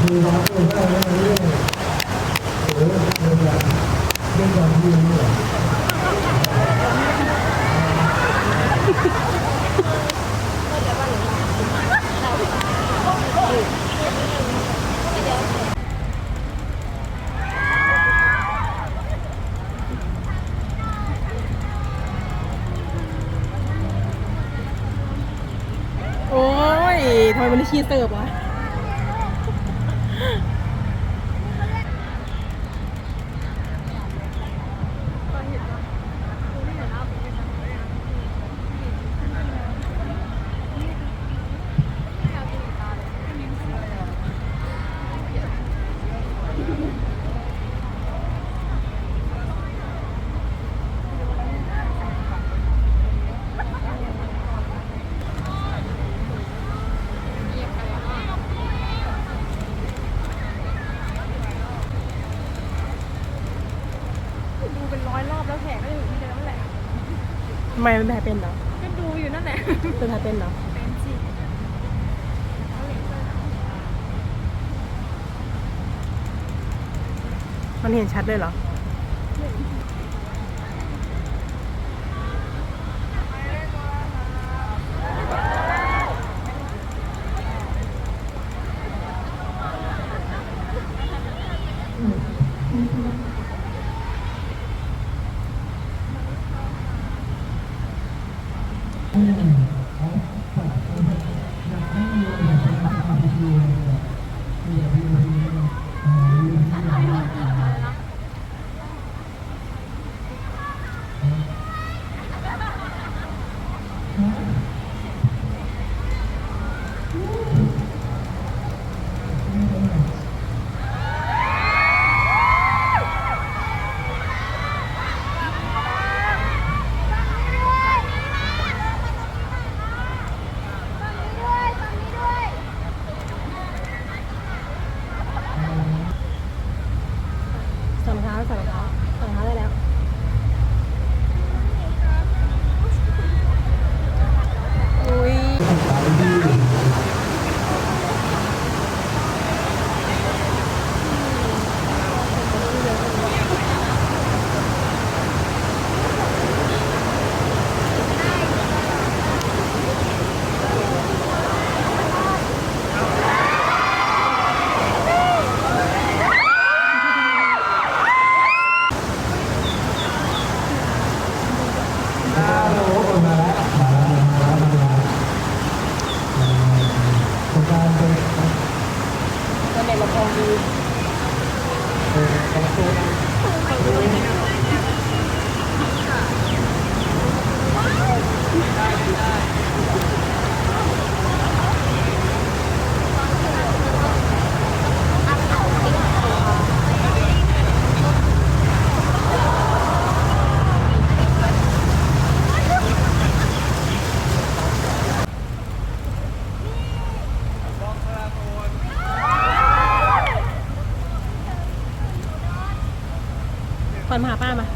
โอ้ยทำไมมันไม่ชี้เสิร์ฟวะ ทำไมเป็นแพะเป็นเนาะก็ดูอยู่นั่นแหละเป็นแพะเป็นเนาะเป็นสิมันเห็นชัดเลยเหรอ嗯。Amen. มาหาป้ามา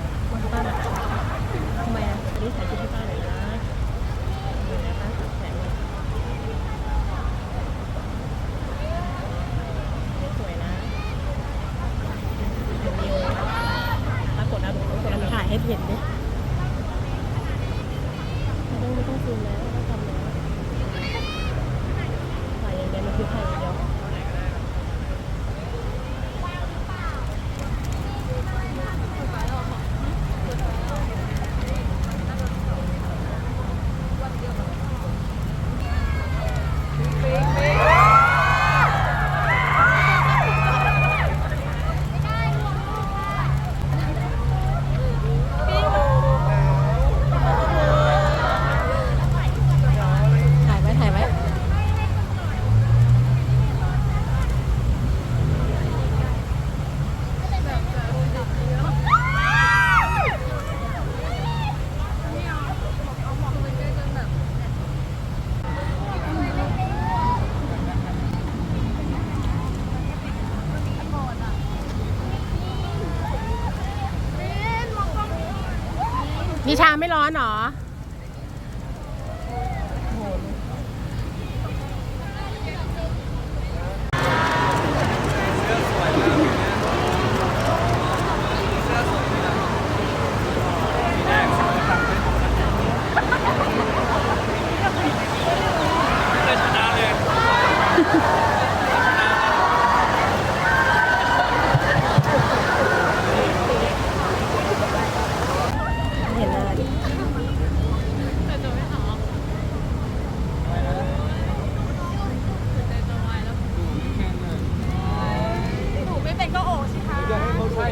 ชาไม่ร้อนหรอ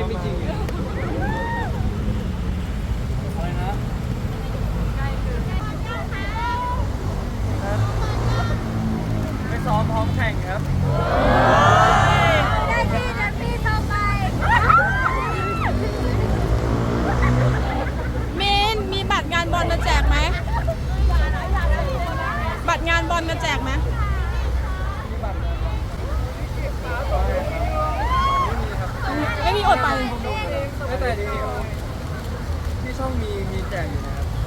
ไม่จริง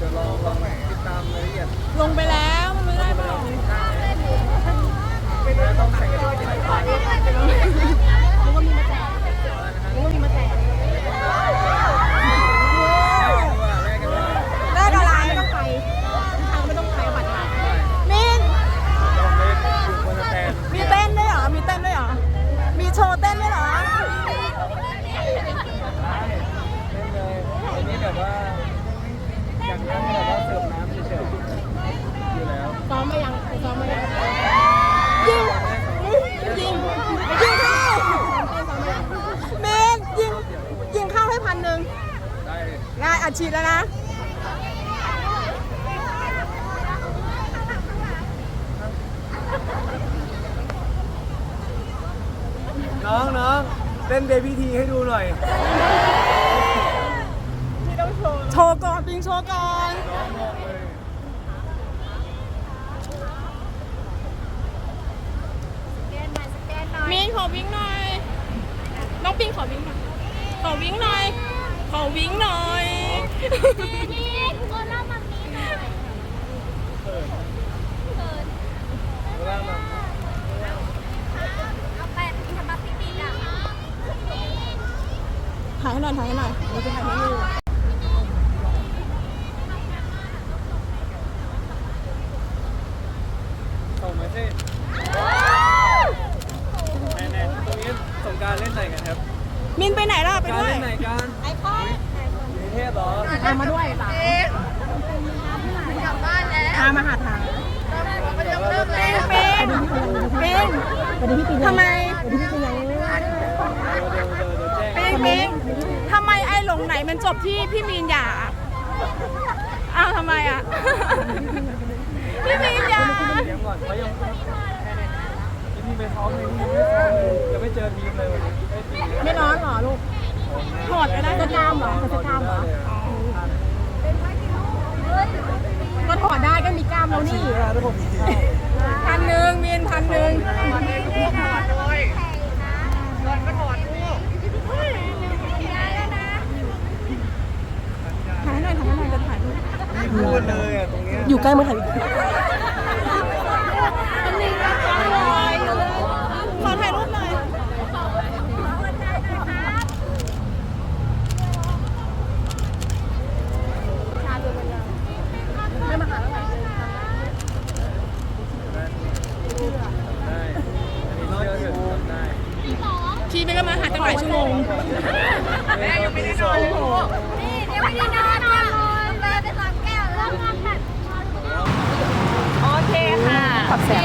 ดี๋ยวลองลองติดตามรายละเอียดลงไปแล้วมันไม่ได้เปล่า แล้วต้องแข่งกันที่ไหนบ้าง รู้ว่ามีมาแจกรู้ว่ามีมาแจก แรกกันว่า แลกอะไรไม่ต้องไปทางไม่ต้องใช้บัตรมามิน ลองเล่นอยู่บนสแตน มีเต้นด้วยเหรอ มีเต้นด้วยเหรอ มีโชว์เต้นด้วยเหรอ เล่นเลยอันนี้แบบว่าอยากนั่งแบบว่าเสิร์ฟน้ำเฉยๆอยู่แล้ว ซ้อมมายังซ้อมมายังยิงยิงยิงเข้าเมนยิงยิงเข้าให้พันหนึ่ง ได้เลย ง่ายอัดฉีดแล้วนะ น้องน้องเต้นเบบี้ ทีให้ดูหน่อยโชว์ก่อนปิงโชว์ก่อนน้องบอกเลยมีนขอวิ่งหน่อยน้องปิงขอวิ่งหน่อยขอวิ่งหน่อยขอวิ่งหน่อยเวลาแบบ ถ่ายให้หน่อยถ่ายให้หน่อยเราจะถ่ายให้ดู ส่งมาสิแน่ๆตรงนี้สงกรารเล่นไหนกันครับมินไปไหนล่ะไปการด้วยเล่นไหนกันไอคอนนิเทศเหรอตามมาด้วยสามพามาหาทางเดี๋ยวเราจะเป็นเป็นเป็นทำไมเดี๋ยวเดี๋ยวเดี๋ยวแจ้งปิงปิงทำไมไอ้หลงไหนมันจบที่พี่มีนหย่าอ้าวทำไมอะ พี่มีนย่าเดี๋ยวก่อนเขายังพี่มีไปซ้อมเลยพี่ไม่ซ้อมเลยจะไม่เจอทีมเลยวันนี้ไม่ตีไม่ร้อนเหรอลูกถอดก็ได้จะกล้ามเหรอจะตามเหรอก็ถอดได้ก็มีกล้ามแล้วนี่พันหนึ่งมีนพันหนึ่งถ่ายให้หน่อยถ่ายให้หน่อยจะถ่ายรูป มี พูดเลยอะตรงเนี้ย อยู่ใกล้เมืองไทยขอถ่ายรูปหน่อยไม่มาหาแล้วไหน ได้อันนี้เชื่อถือทำได้ ชีไปก็มาหาตั้งหลายชั่วโมง แม่ยังไม่ได้นอน โอเค ค่ะ